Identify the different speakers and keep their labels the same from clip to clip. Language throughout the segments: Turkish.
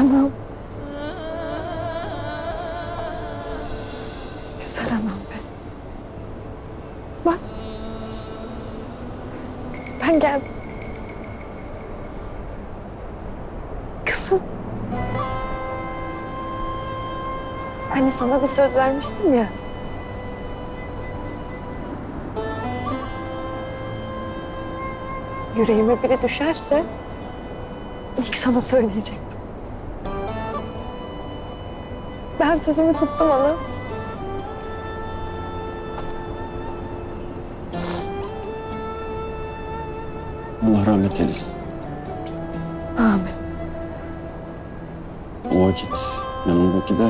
Speaker 1: Anam. Güzel anam benim. Bak. Ben geldim. Kızım. Hani sana bir söz vermiştim ya. Yüreğime biri düşerse ilk sana söyleyecektim. Ben sözümü tuttum ana.
Speaker 2: Allah rahmet eylesin.
Speaker 1: Amin.
Speaker 2: O vakit yanındaki de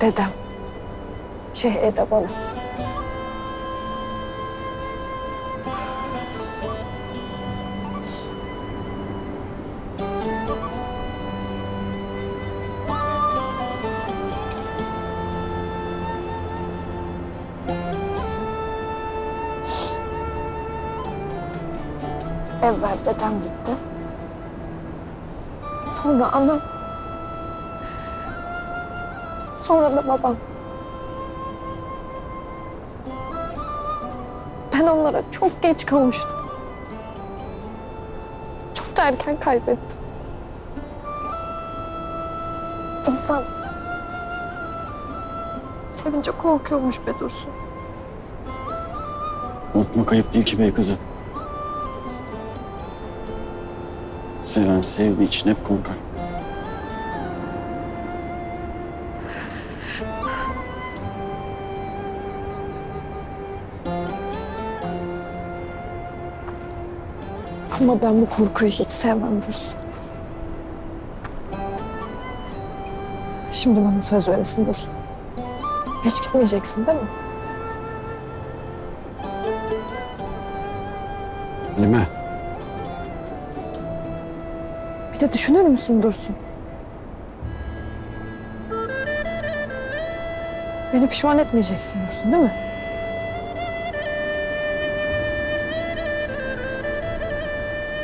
Speaker 1: Dedem. Şeyh Ede bana. Evvel dedem gitti. Sonra anam. Sonra da babam. Ben onlara çok geç kavuştum. Çok da erken kaybettim. İnsan sevince korkuyormuş be Dursun.
Speaker 2: korkmak ayıp değil ki bey kızı. Seven sevdiği için hep korkar.
Speaker 1: Ama ben bu korkuyu hiç sevmem Dursun. Şimdi bana söz veresin Dursun. Hiç gitmeyeceksin değil mi?
Speaker 2: Halime,
Speaker 1: Bir de düşünür müsün Dursun? Beni pişman etmeyeceksin Dursun değil mi?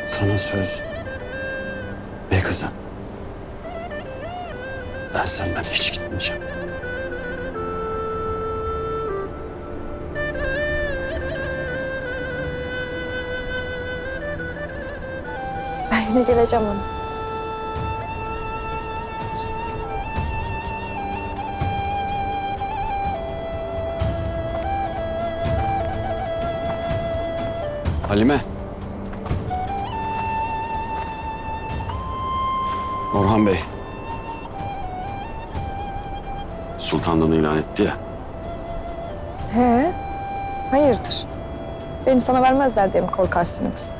Speaker 2: sana söz. Bey kızı. Ben senden hiç gitmeyeceğim.
Speaker 1: Ben yine geleceğim ama.
Speaker 2: Halime. Orhan Bey. Sultanlığını ilan etti ya.
Speaker 1: He? Hayırdır? Beni sana vermezler diye mi korkarsın yoksa?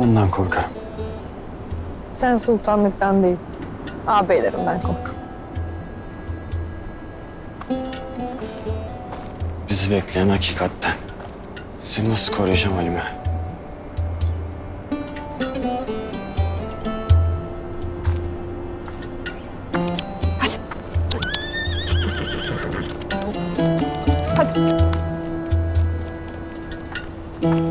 Speaker 2: Ondan korkarım.
Speaker 1: Sen sultanlıktan değil, ağabeylerimden kork.
Speaker 2: Bizi bekleyen hakikatten. Seni nasıl koruyacağım Halime?
Speaker 1: Hadi. Hadi.